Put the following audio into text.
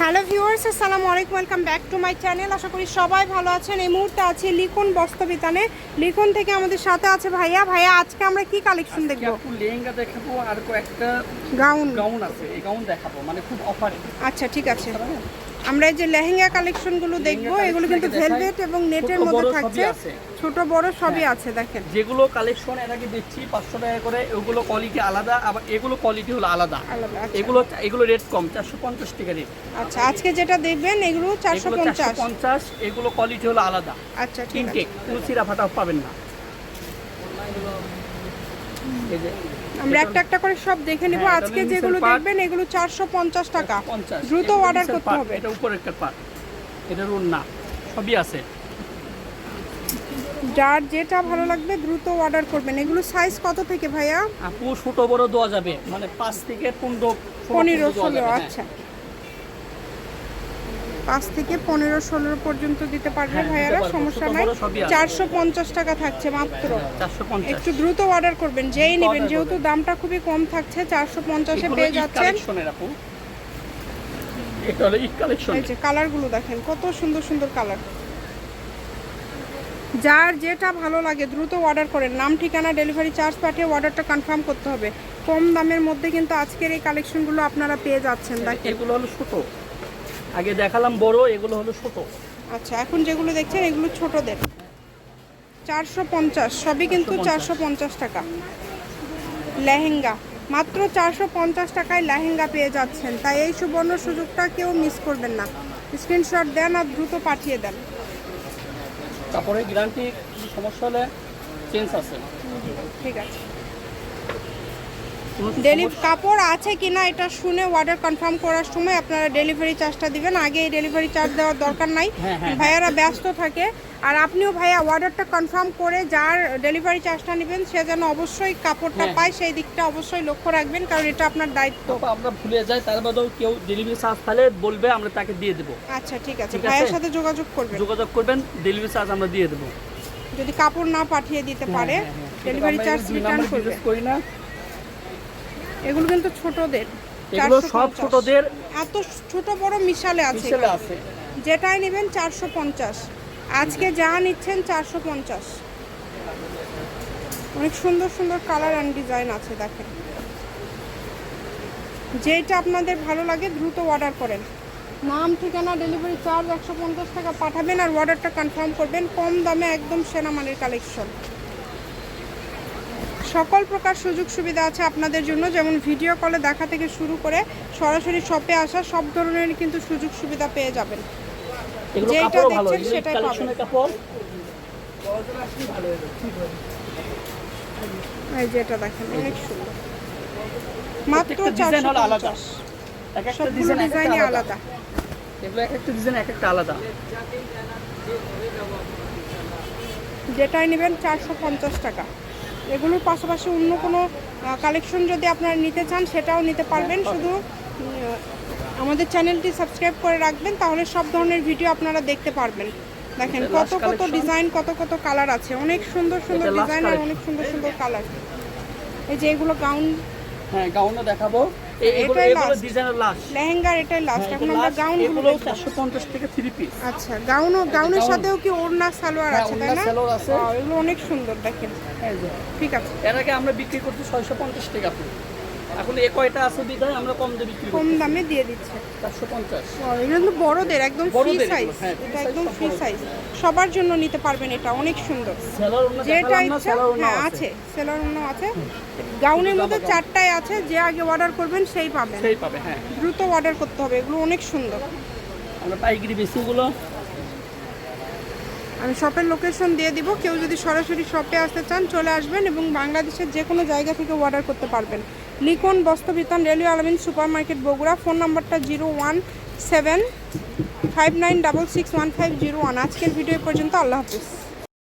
Hello viewers আসসালামু আলাইকুম welcome back to my channel. আশা করি সবাই ভালো আছেন। এই মুহূর্তে আছি লিখন বস্তবিতানে লিখন থেকে আমাদের সাথে আছে ভাইয়া। ভাইয়া আজকে আমরা কি কালেকশন দেখব? একটু লেহেঙ্গা দেখাবো আর কয়েকটা গাউন। গাউন আছে। এই গাউন দেখাবো। মানে খুব অফার আচ্ছা ঠিক আছে। আমরা এই যে লেহেঙ্গা কালেকশনগুলো দেখব এগুলো কিন্তু। ভেলভেট এবং নেটের মধ্যে থাকছে। ছোট বড় সবই হ্যাঁ। আছে দেখেন যেগুলো কালেকশন এর আগে দিচ্ছি পাঁচশো টাকা করে ওগুলো কোয়ালিটি আলাদা আবার এগুলো কোয়ালিটি হলো আলাদা আচ্ছা। এগুলো এগুলো রেট কম চারশো পঞ্চাশ টাকা রেট আচ্ছা আজকে যেটা দেখবেন এগুলো চারশো পঞ্চাশ পঞ্চাশ এগুলো কোয়ালিটি হলো আলাদা আচ্ছা ঠিক আছে কোনো চিরা ফাটা পাবেন না আমরা একটা একটা করে সব দেখে নিব। হ্যাঁ, আজকে যেগুলো দেখবেন এগুলো চারশো পঞ্চাশ টাকা। দ্রুত অর্ডার করতে হবে। এটা উপরের একটা পার্ট এটা রুল না সবই আছে। যার যেটা ভালো লাগবে দ্রুত অর্ডার করবেন। এগুলো সাইজ কত থেকে ভাইয়া? আপু ছোট বড় দেওয়া যাবে। মানে পাঁচ থেকে পনেরো পনেরো ষোলো হ্যাঁ। আচ্ছা। পাঁচ থেকে পনেরো ষোলো পর্যন্ত দিতে পারবে হ্যাঁ, ভাইয়ারা সমস্যা নাই। চারশো পঞ্চাশ টাকা থাকছে মাত্র। একটু দ্রুত অর্ডার করবেন যেই নেবেন যেহেতু দামটা খুবই কম থাকছে চারশো পঞ্চাশে পেয়ে যাচ্ছেন। এই যে কালারগুলো দেখেন কত সুন্দর সুন্দর কালার। যার যেটা ভালো লাগে দ্রুত অর্ডার করেন। নাম ঠিকানা ডেলিভারি চার্জ পাঠিয়ে অর্ডারটা কনফার্ম করতে হবে। কম দামের মধ্যে কিন্তু আজকের এই কালেকশনগুলো আপনারা পেয়ে যাচ্ছেন দেখেন। এগুলো হলো ছোট। আগে দেখালাম বড় এগুলো হলো ছোট। আচ্ছা এখন যেগুলো দেখছেন এগুলো ছোটদের। চারশো পঞ্চাশ সবই কিন্তু চারশো পঞ্চাশ। টাকা। লেহেঙ্গা মাত্র চারশো পঞ্চাশ টাকায় লেহেঙ্গা পেয়ে যাচ্ছেন। তাই এই সুবর্ণ সুযোগটা কেউ মিস করবেন না। স্ক্রিনশট দেন আর দ্রুত পাঠিয়ে দেন। তারপরে গ্যারান্টি সমস্যা হলে চেঞ্জ আছে। ঠিক আছে। কোনো ডেলি কাপড় আছে কিনা এটা শুনে অর্ডার কনফার্ম করার সময় আপনারা ডেলিভারি চার্জটা দিবেন। আগে এই ডেলিভারি চার্জ দেওয়ার দরকার নাই। হ্যাঁ, হ্যাঁ, ভাইয়ারা ব্যস্ত থাকে। আর আপনিও ভাইয়া অর্ডারটা কনফার্ম করে যার ডেলিভারি চার্জটা নেবেন সে যেন অবশ্যই কাপড়টা হ্যাঁ। পায় সেই দিকটা অবশ্যই লক্ষ্য রাখবেন কারণ এটা আপনার দায়িত্ব। আমরা ভুলে যাই তার বাদেও কেউ ডেলিভারি চার্জ তাহলে বলবে আমরা তাকে দিয়ে দেবো। আচ্ছা ঠিক আছে। ভাইয়ের সাথে যোগাযোগ করবেন। যোগাযোগ করবেন ডেলিভারি চার্জ আমরা দিয়ে দেবো। যদি কাপড় না পাঠিয়ে দিতে পারে হ্যাঁ, হ্যাঁ, হ্যাঁ। ডেলিভারি চার্জ রিটার্ন করবে। করি না। এগুলো কিন্তু ছোটদের এগুলো সব ছোটদের। এত ছোট বড় মিশালে আছে। মিশেলে আছে। যেটাই নেবেন চারশো পঞ্চাশ। আজকে যা নিচ্ছেন চারশো পঞ্চাশ। অনেক সুন্দর সুন্দর কালার অ্যান্ড ডিজাইন আছে দেখেন। যেটা আপনাদের ভালো লাগে দ্রুত অর্ডার করেন। নাম ঠিকানা ডেলিভারি চার্জ একশো পঞ্চাশ টাকা পাঠাবেন আর অর্ডারটা কনফার্ম করবেন। কম দামে একদম সেনামানের কালেকশন সকল প্রকার সুযোগ সুবিধা আছে আপনাদের জন্য। যেমন ভিডিও কলে দেখা থেকে শুরু করে সরাসরি শপে আসা সব ধরনের কিন্তু সুযোগ সুবিধা পেয়ে যাবেন। যেটা দেখছেন সেটাই কাপড়। এই যে এটা দেখেন অনেক সুন্দর। মাত্র চারশো হলো আলাদা। পঞ্চাশ। সবগুলো ডিজাইন ডিজাইনই আলাদা। আলাদা। এগুলো এক একটা ডিজাইন এক একটা আলাদা। যেটাই নেবেন চারশো পঞ্চাশ টাকা। এগুলোর পাশাপাশি অন্য কোনো কালেকশন যদি আপনারা নিতে চান সেটাও নিতে পারবেন। হ্যাঁ, শুধু আমাদের চ্যানেলটি সাবস্ক্রাইব করে রাখবেন তাহলে সব ধরনের ভিডিও আপনারা দেখতে পারবেন। দেখেন কত কত ডিজাইন কত কত কালার আছে। অনেক সুন্দর সুন্দর ডিজাইন আর অনেক সুন্দর সুন্দর কালার এই যে এগুলো গাউন হ্যাঁ গাউনও দেখাবো। এটাই ডিজাইনের লাস্ট লেহেঙ্গার এটাই লাস্ট এখন আমরা গাউন চারশো পঞ্চাশ থেকে থ্রি পিস আচ্ছা গাউনের গাউন। সাথেও কি ওড়না সালোয়ার হ্যাঁ, আছে তাই না? সালোয়ার আছে। এগুলো অনেক সুন্দর দেখেন। ঠিক আছে। এর আগে আমরা বিক্রি করতে ছয়শো পঞ্চাশ টাকা। ফুল এখন এ কয়টা আছে বিধায়? আমরা কম দিয়ে বিক্রি কম দামে দিয়ে দিচ্ছে। চারশো পঞ্চাশ। এগুলো কিন্তু বড়দের একদম ফ্রি সাইজ হ্যাঁ, free এটা একদম ফ্রি সাইজ সবার জন্য নিতে পারবেন এটা অনেক সুন্দর। যেটা ইচ্ছা হ্যাঁ আছে। সেলার অন্য আছে। গাউনের মধ্যে। চারটায় আছে। যে আগে অর্ডার করবেন সেই পাবেন। সেই পাবে হ্যাঁ। দ্রুত অর্ডার করতে হবে এগুলো অনেক সুন্দর। আমরা পাইকারি বেশিগুলো আমি শপের লোকেশন দিয়ে দিব কেউ যদি সরাসরি শপে আসতে চান চলে আসবেন এবং বাংলাদেশের যে কোনো জায়গা থেকে অর্ডার করতে পারবেন। লিকন বস্ত্রবিতান রেলওয়ে আলমিন সুপার মার্কেট বগুড়া। ফোন নম্বরটা zero one seven five nine double six one five zero one. আজকের ভিডিও পর্যন্ত আল্লাহ হাফিজ।